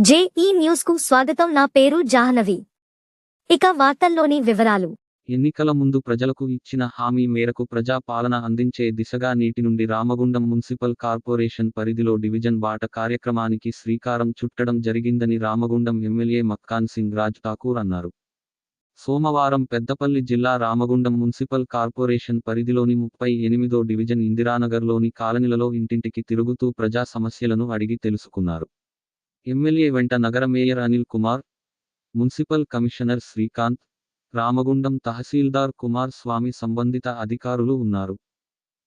JEE న్యూస్కు స్వాగతం. నా పేరు జాహ్నవి. ఇక వార్తల్లోని వివరాలు. ఎన్నికల ముందు ప్రజలకు ఇచ్చిన హామీ మేరకు ప్రజా పాలన అందించే దిశగా నీటి నుండి రామగుండం మున్సిపల్ కార్పొరేషన్ పరిధిలో డివిజన్ బాట కార్యక్రమానికి శ్రీకారం చుట్టడం జరిగిందని రామగుండం ఎమ్మెల్యే మక్కాన్ సింగ్ రాజ్ ఠాకూర్ అన్నారు. సోమవారం పెద్దపల్లి జిల్లా రామగుండం మున్సిపల్ కార్పొరేషన్ పరిధిలోని ముప్పై ఎనిమిదో డివిజన్ ఇందిరానగర్లోని కాలనీలలో ఇంటింటికి తిరుగుతూ ప్రజా సమస్యలను అడిగి తెలుసుకున్నారు. ఎమ్మెల్యే వెంట నగర mayor Anil Kumar municipal commissioner Srikanth Ramagundam తహసీల్దార్ కుమార్ స్వామి సంబంధిత అధికారులు ఉన్నారు.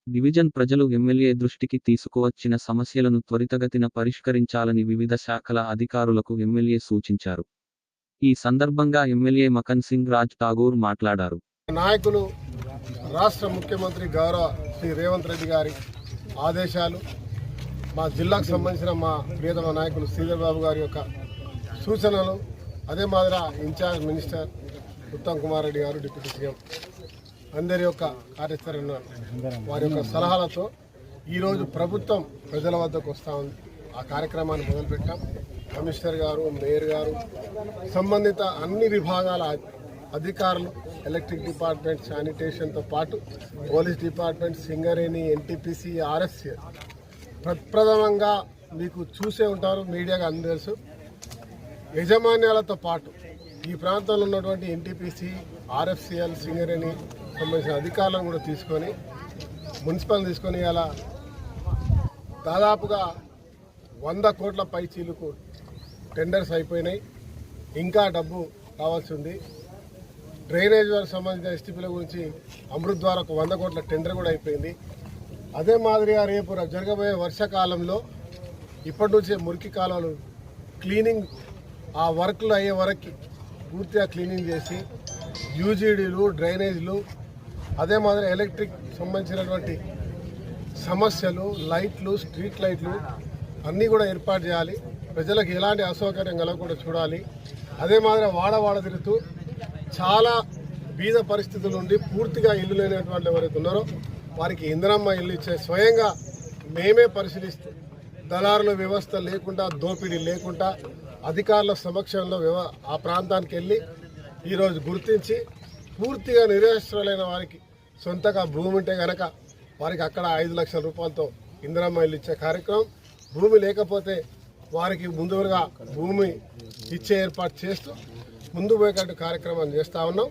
డివిజన్ ప్రజలు ఎమ్మెల్యే దృష్టికి తీసుకువచ్చిన సమస్యలను త్వరితగతిన పరిష్కరించాలని వివిధ శాఖల అధికారులకు ఎమ్మెల్యే సూచించారు. ఈ సందర్భంగా ఎమ్మెల్యే మకన్ సింగ్ రాజ్ ఠాగూర్ మాట్లాడారు. నాయకులు రాష్ట్ర ముఖ్యమంత్రి గౌరవ శ్రీ రేవంత్ రెడ్డి గారి ఆదేశాలు మా జిల్లాకు సంబంధించిన మా ప్రియతమ నాయకులు శ్రీధర్ బాబు గారి యొక్క సూచనలు అదే మాదిరి in-charge minister Uttam Kumar Reddy garu deputy CM అందరి యొక్క కార్యాచరణ వారి యొక్క సలహాలతో ఈరోజు ప్రభుత్వం ప్రజల వద్దకు వస్తూ ఉంది. ఆ కార్యక్రమాన్ని మొదలుపెట్టాం. కమిషనర్ గారు మేయర్ గారు సంబంధిత అన్ని విభాగాల అధికారులు ఎలక్ట్రిక్ డిపార్ట్మెంట్ శానిటేషన్తో పాటు police department Singareni NTPC RSC ప్రప్రథమంగా మీకు చూసే ఉంటారు మీడియాగా అందరు. తెలుసు యజమాన్యాలతో పాటు ఈ ప్రాంతంలో ఉన్నటువంటి ఎన్టీపీసీ ఆర్ఎఫ్సిఎల్ సింగరేణి సంబంధించిన అధికారులను కూడా తీసుకొని మున్సిపల్ తీసుకొని అలా దాదాపుగా వంద కోట్ల పై చీలుకు టెండర్స్ అయిపోయినాయి. ఇంకా డబ్బు రావాల్సి ఉంది. డ్రైనేజ్ వారికి సంబంధించిన ఎస్టీపీల గురించి అమృత్ ద్వారా ఒక వంద కోట్ల టెండర్ కూడా అయిపోయింది. అదే మాదిరిగా రేపు జరగబోయే వర్షాకాలంలో ఇప్పటి నుంచే మురికి కాలువలు క్లీనింగ్ ఆ వర్క్లు అయ్యే వరకు పూర్తిగా క్లీనింగ్ చేసి యూజీడీలు డ్రైనేజీలు అదే మాదిరి ఎలక్ట్రిక్ సంబంధించినటువంటి సమస్యలు లైట్లు స్ట్రీట్ లైట్లు అన్నీ కూడా ఏర్పాటు చేయాలి. ప్రజలకు ఎలాంటి అసౌకర్యం కలగకుండా చూడాలి. అదే మాదిరి వాడ వాడ తిరుగుతూ చాలా బీద పరిస్థితులు ఉండి పూర్తిగా ఇల్లు లేనటువంటి ఎవరైతే ఉన్నారో వారికి ఇంధనమ్మ ఇల్లు ఇచ్చే స్వయంగా మేమే పరిశీలిస్తూ దళారుల వ్యవస్థ లేకుండా దోపిడీ లేకుండా అధికారుల సమక్షంలో వ్యవ ఆ ప్రాంతానికి వెళ్ళి ఈరోజు గుర్తించి పూర్తిగా నిరాశ్రలైన వారికి సొంతగా భూమి ఉంటే గనక వారికి అక్కడ ఐదు లక్షల రూపాయలతో ఇందిరమ్మ ఇల్లు ఇచ్చే కార్యక్రమం. భూమి లేకపోతే వారికి ముందుగా భూమి ఇచ్చే ఏర్పాటు చేస్తూ ముందు పోయేటట్టు కార్యక్రమాన్ని చేస్తూ ఉన్నాం.